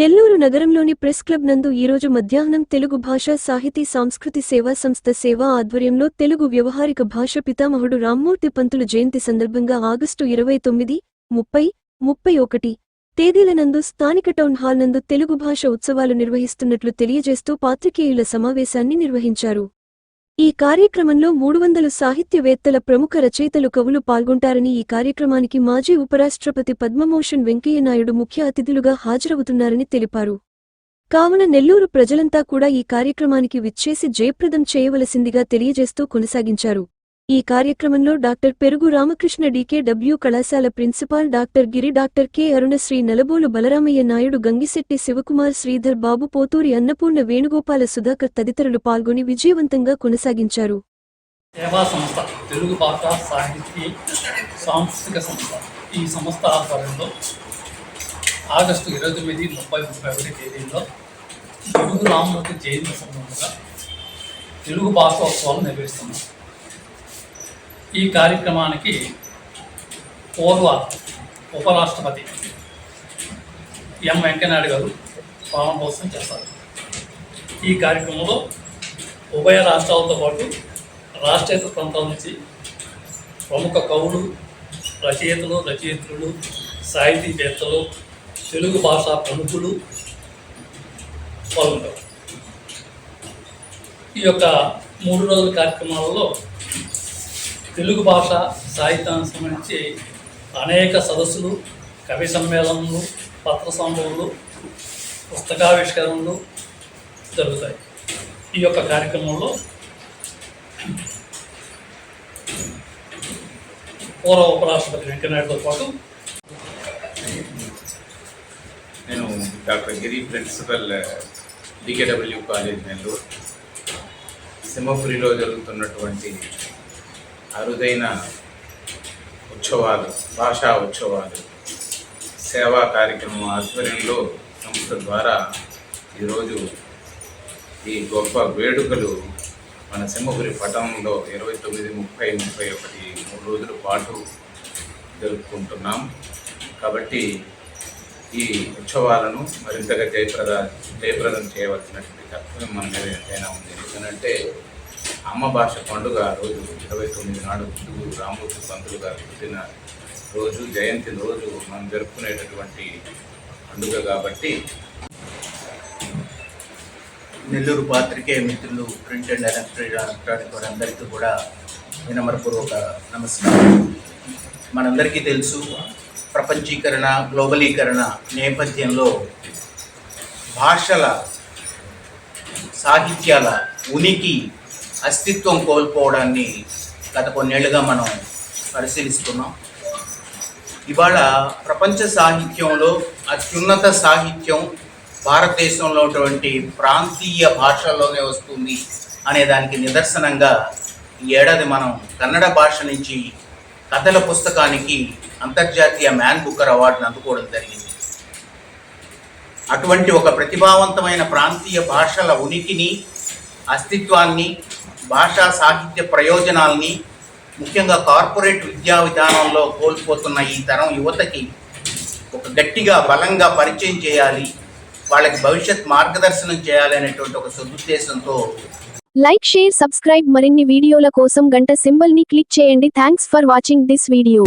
నగరంలోని press club నందు ఈరోజు మధ్యాహ్నం తెలుగు భాషా సాహితీ సాంస్కృతి సేవా సంస్థ సేవా ఆధ్వర్యంలో తెలుగు వ్యవహారిక భాష పితామహుడు రామ్మూర్తి పంతులు జయంతి సందర్భంగా ఆగస్టు ఇరవై తొమ్మిది ముప్పై ముప్పై ఒకటి తేదీలనందు స్థానిక టౌన్ హాల్ నందు తెలుగు భాష ఉత్సవాలు నిర్వహిస్తున్నట్లు తెలియజేస్తూ పాత్రికేయుల సమావేశాన్ని నిర్వహించారు. ఈ కార్యక్రమంలో మూడు వందలు సాహిత్యవేత్తల ప్రముఖ రచయితలు కవులు పాల్గొంటారని ఈ కార్యక్రమానికి మాజీ ఉపరాష్ట్రపతి పద్మభూషణ్ వెంకయ్యనాయుడు ముఖ్య అతిథులుగా హాజరవుతున్నారని తెలిపారు. కావున నెల్లూరు ప్రజలంతా కూడా ఈ కార్యక్రమానికి విచ్చేసి జయప్రదం చేయవలసిందిగా తెలియజేస్తూ కొనసాగించారు. ఈ కార్యక్రమంలో డాక్టర్ పెరుగు రామకృష్ణ డీకేడబ్ల్యూ కళాశాల principal doctor Giri doctor K Arunasri Nalabolu Balaramayya Naidu Gangisetti Sivakumar Sridhar Babu Pothuri Annapurna Venugopala Sudhakar తదితరులు పాల్గొని విజయవంతంగా కొనసాగించారు. సేవా సంస్థ తెలుగు భాష సాహితీ సాంస్కృతిక సంస్థ ఈ సంస్థ ఆధ్వర్యంలో ఆగస్టు ఇరవై తొమ్మిది ముప్పై ముప్పై ఒకటి తేదీల్లో తెలుగు రామమూర్తి జయంతి సందర్భంగా తెలుగు భాషోత్సవాలు నిర్వహిస్తున్నాం. ఈ కార్యక్రమానికి పూర్వ ఉపరాష్ట్రపతి ఎం వెంకయ్యనాయుడు గారు ప్రారంభోత్సవం చేస్తారు. ఈ కార్యక్రమంలో ఉభయ రాష్ట్రాలతో పాటు రాష్ట్రేతర ప్రాంతాల నుంచి ప్రముఖ కవులు రచయితలు రచయిత్రులు సాహితీవేత్తలు తెలుగు భాష ప్రముఖులు పాల్గొంటారు. ఈ యొక్క మూడు రోజుల కార్యక్రమాలలో తెలుగు భాష సాహిత్యానికి సంబంధించి అనేక సదస్సులు కవి సమ్మేళనలు పత్ర సంభవములు పుస్తకావిష్కరణలు జరుగుతాయి ఈ యొక్క కార్యక్రమంలో. పూర్వ ఉపరాష్ట్రపతి వెంకయ్యనాయుడుతో పాటు నేను doctor Giri principal DKW college Nellore. సింహపురిలో జరుగుతున్నటువంటి అరుదైన ఉత్సవాలు భాషా ఉత్సవాలు సేవా కార్యక్రమం ఆధ్వర్యంలో సంస్థ ద్వారా ఈరోజు ఈ గొప్ప వేడుకలు మన సింహపురి పట్టణంలో ఇరవై తొమ్మిది ముప్పై ముప్పై ఒకటి మూడు రోజుల పాటు జరుపుకుంటున్నాం. కాబట్టి ఈ ఉత్సవాలను మరింతగా జయప్రద జయప్రదం చేయవలసినటువంటి కర్తవ్యం మన మీద ఎంతైనా ఉంది. ఎందుకంటే అమ్మ భాష పండుగ రోజు ఇరవై తొమ్మిది నాడు గురువు రామూర్తి పంతులు గారు పుట్టిన రోజు జయంతి రోజు మనం జరుపుకునేటటువంటి పండుగ కాబట్టి నెల్లూరు పాత్రికేయ మిత్రులు ప్రింట్ అండ్ ఎలక్ట్రానిక్ వారందరికీ కూడా వినమ్రపూర్వక నమస్కారం. మనందరికీ తెలుసు ప్రపంచీకరణ గ్లోబలీకరణ నేపథ్యంలో భాషల సాహిత్యాల ఉనికి అస్తిత్వం కోల్పోవడాన్ని గత కొన్నేళ్ళుగా మనం పరిశీలిస్తున్నాం. ఇవాళ ప్రపంచ సాహిత్యంలో అత్యున్నత సాహిత్యం భారతదేశంలో ఉన్నటువంటి ప్రాంతీయ భాషల్లోనే వస్తుంది అనే దానికి నిదర్శనంగా ఈ ఏడాది మనం కన్నడ భాష నుంచి కథల పుస్తకానికి అంతర్జాతీయ మ్యాన్ బుక్కర్ అవార్డును అందుకోవడం జరిగింది. అటువంటి ఒక ప్రతిభావంతమైన ప్రాంతీయ భాషల ఉనికిని అస్తిత్వాన్ని భాషా సాహిత్య ప్రయోజనాల్ని ముఖ్యంగా కార్పొరేట్ విద్యా విధానంలో కోల్పోతున్న ఈ తరం యువతకి ఒక గట్టిగా బలంగా పరిచయం చేయాలి వాళ్ళకి భవిష్యత్ మార్గదర్శనం చేయాలి అనేటువంటి ఒక సదుద్దేశంతో లైక్ షేర్ సబ్స్క్రైబ్ మరిన్ని వీడియోల కోసం గంట సింబల్ని క్లిక్ చేయండి. Thanks for watching this video.